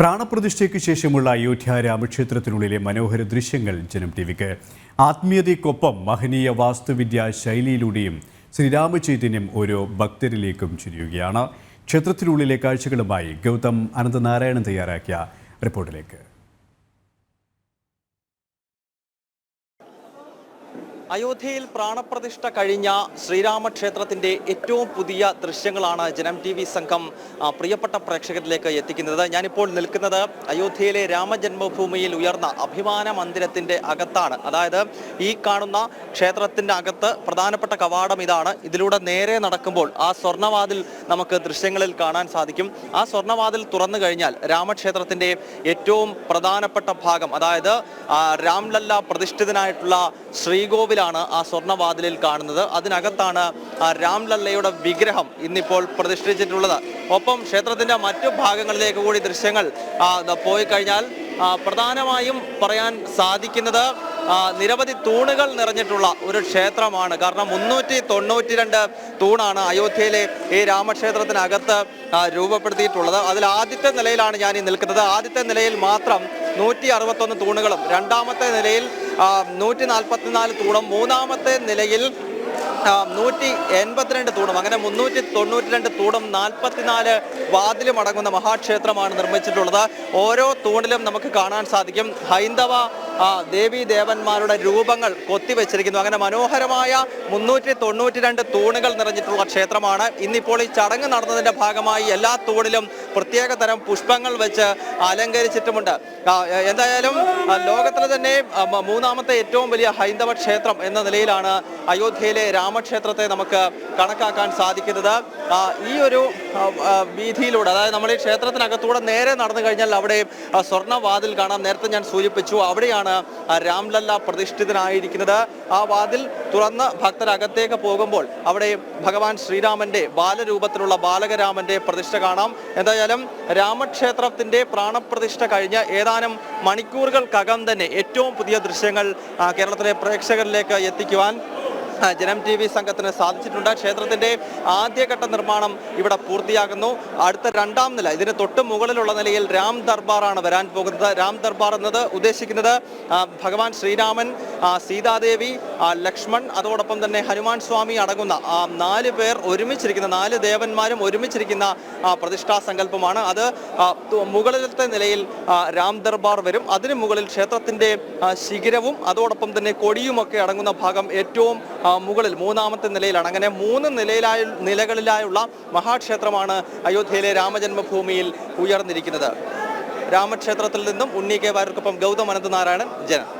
പ്രാണപ്രതിഷ്ഠയ്ക്ക് ശേഷമുള്ള അയോധ്യ രാമക്ഷേത്രത്തിനുള്ളിലെ മനോഹര ദൃശ്യങ്ങൾ ജനം ടി വിക്ക് ആത്മീയതയ്ക്കൊപ്പം മഹനീയ വാസ്തുവിദ്യാ ശൈലിയിലൂടെയും ശ്രീരാമചൈതന്യം ഓരോ ഭക്തരിലേക്കും ചുരിയുകയാണ്. ക്ഷേത്രത്തിനുള്ളിലെ കാഴ്ചകളുമായി ഗൗതം അനന്തനാരായണൻ തയ്യാറാക്കിയ റിപ്പോർട്ടിലേക്ക്. അയോധ്യയിൽ പ്രാണപ്രതിഷ്ഠ കഴിഞ്ഞ ശ്രീരാമക്ഷേത്രത്തിന്റെ ഏറ്റവും പുതിയ ദൃശ്യങ്ങളാണ് ജനം ടി വി സംഘം പ്രിയപ്പെട്ട പ്രേക്ഷകരിലേക്ക് എത്തിക്കുന്നത്. ഞാനിപ്പോൾ നിൽക്കുന്നത് അയോധ്യയിലെ രാമജന്മഭൂമിയിൽ ഉയർന്ന അഭിമാന മന്ദിരത്തിന്റെ അകത്താണ്. അതായത് ഈ കാണുന്ന ക്ഷേത്രത്തിന്റെ അകത്ത് പ്രധാനപ്പെട്ട കവാടം ഇതാണ്. ഇതിലൂടെ നേരെ നടക്കുമ്പോൾ ആ സ്വർണവാതിൽ നമുക്ക് ദൃശ്യങ്ങളിൽ കാണാൻ സാധിക്കും. ആ സ്വർണവാതിൽ തുറന്നു കഴിഞ്ഞാൽ രാമക്ഷേത്രത്തിന്റെ ഏറ്റവും പ്രധാനപ്പെട്ട ഭാഗം അതായത് രാംലല്ല പ്രതിഷ്ഠിതനായിട്ടുള്ള ശ്രീകോവിലാണ് ആ സ്വർണവാതിലിൽ കാണുന്നത്. അതിനകത്താണ് രാംലല്ലയുടെ വിഗ്രഹം ഇന്നിപ്പോൾ പ്രതിഷ്ഠിച്ചിട്ടുള്ളത്. ഒപ്പം ക്ഷേത്രത്തിന്റെ മറ്റു ഭാഗങ്ങളിലേക്ക് കൂടി ദൃശ്യങ്ങൾ പോയി കഴിഞ്ഞാൽ പ്രധാനമായും പറയാൻ സാധിക്കുന്നത് നിരവധി തൂണുകൾ നിറഞ്ഞിട്ടുള്ള ഒരു ക്ഷേത്രമാണ്. കാരണം മുന്നൂറ്റി തൊണ്ണൂറ്റി രണ്ട് തൂണാണ് അയോധ്യയിലെ ഈ രാമക്ഷേത്രത്തിനകത്ത് രൂപപ്പെടുത്തിയിട്ടുള്ളത്. അതിൽ ആദ്യത്തെ നിലയിലാണ് ഞാൻ ഈ നിൽക്കുന്നത്. ആദ്യത്തെ നിലയിൽ മാത്രം നൂറ്റി അറുപത്തൊന്ന് തൂണുകളും രണ്ടാമത്തെ നിലയിൽ നൂറ്റി നാൽപ്പത്തിനാല് തൂണും മൂന്നാമത്തെ നിലയിൽ നൂറ്റി എൺപത്തിരണ്ട് തൂണും അങ്ങനെ മുന്നൂറ്റി തൊണ്ണൂറ്റി രണ്ട് തൂണും നാൽപ്പത്തിനാല് വാതിലും അടങ്ങുന്ന മഹാക്ഷേത്രമാണ് നിർമ്മിച്ചിട്ടുള്ളത്. ഓരോ തൂണിലും നമുക്ക് കാണാൻ സാധിക്കും. ഹൈന്ദവ ദേവീ ദേവന്മാരുടെ രൂപങ്ങൾ കൊത്തിവെച്ചിരിക്കുന്നു. അങ്ങനെ മനോഹരമായ മുന്നൂറ്റി തൊണ്ണൂറ്റി രണ്ട് തൂണുകൾ നിറഞ്ഞിട്ടുള്ള ക്ഷേത്രമാണ്. ഇന്നിപ്പോൾ ഈ ചടങ്ങ് നടന്നതിന്റെ ഭാഗമായി എല്ലാ തൂണിലും പ്രത്യേക തരം പുഷ്പങ്ങൾ വെച്ച് അലങ്കരിച്ചിട്ടുമുണ്ട്. എന്തായാലും ലോകത്തിലെ തന്നെ മൂന്നാമത്തെ ഏറ്റവും വലിയ ഹൈന്ദവ ക്ഷേത്രം എന്ന നിലയിലാണ് അയോധ്യയിലെ രാമക്ഷേത്രത്തെ നമുക്ക് കണക്കാക്കാൻ സാധിക്കുന്നത്. ഈ ഒരു വീതിയിലൂടെ അതായത് നമ്മൾ ഈ ക്ഷേത്രത്തിനകത്തൂടെ നേരെ നടന്നു കഴിഞ്ഞാൽ അവിടെ സ്വർണവാതിൽ കാണാം. നേരത്തെ ഞാൻ സൂചിപ്പിച്ചു അവിടെയാണ് രാംലല്ല പ്രതിഷ്ഠിതനായിരിക്കുന്നത്. ആ വാതിൽ തുറന്ന് ഭക്തരകത്തേക്ക് പോകുമ്പോൾ അവിടെ ഭഗവാൻ ശ്രീരാമന്റെ ബാലരൂപത്തിലുള്ള ബാലകരാമന്റെ പ്രതിഷ്ഠ കാണാം. എന്തായാലും രാമക്ഷേത്രത്തിന്റെ പ്രാണപ്രതിഷ്ഠ കഴിഞ്ഞ് ഏതാനും മണിക്കൂറുകൾക്കകം തന്നെ ഏറ്റവും പുതിയ ദൃശ്യങ്ങൾ കേരളത്തിലെ പ്രേക്ഷകരിലേക്ക് എത്തിക്കുവാൻ ജനം ടി വി സംഘത്തിന് സാധിച്ചിട്ടുണ്ട്. ക്ഷേത്രത്തിന്റെ ആദ്യഘട്ട നിർമ്മാണം ഇവിടെ പൂർത്തിയാകുന്നു. അടുത്ത രണ്ടാം നില ഇതിന് തൊട്ട് മുകളിലുള്ള നിലയിൽ രാം ദർബാറാണ് വരാൻ പോകുന്നത്. രാം ദർബാർ എന്നത് ഉദ്ദേശിക്കുന്നത് ഭഗവാൻ ശ്രീരാമൻ സീതാദേവി ലക്ഷ്മൺ അതോടൊപ്പം തന്നെ ഹനുമാൻ സ്വാമി അടങ്ങുന്ന നാല് പേർ ഒരുമിച്ചിരിക്കുന്ന നാല് ദേവന്മാരും ഒരുമിച്ചിരിക്കുന്ന പ്രതിഷ്ഠാ സങ്കല്പമാണ്. അത് മുകളിലത്തെ നിലയിൽ രാം ദർബാർ വരും. അതിനു മുകളിൽ ക്ഷേത്രത്തിന്റെ ശിഖിരവും അതോടൊപ്പം തന്നെ കൊടിയുമൊക്കെ അടങ്ങുന്ന ഭാഗം ഏറ്റവും മുകളിൽ മൂന്നാമത്തെ നിലയിലാണ്. അങ്ങനെ മൂന്ന് നിലയിലായ നിലകളിലായുള്ള മഹാക്ഷേത്രമാണ് അയോധ്യയിലെ രാമജന്മഭൂമിയിൽ ഉയർന്നിരിക്കുന്നത്. രാമക്ഷേത്രത്തിൽ നിന്നും ഉണ്ണി കെ വാര്യർക്കൊപ്പം ഗൗതം അനന്തനാരായണൻ ജനം.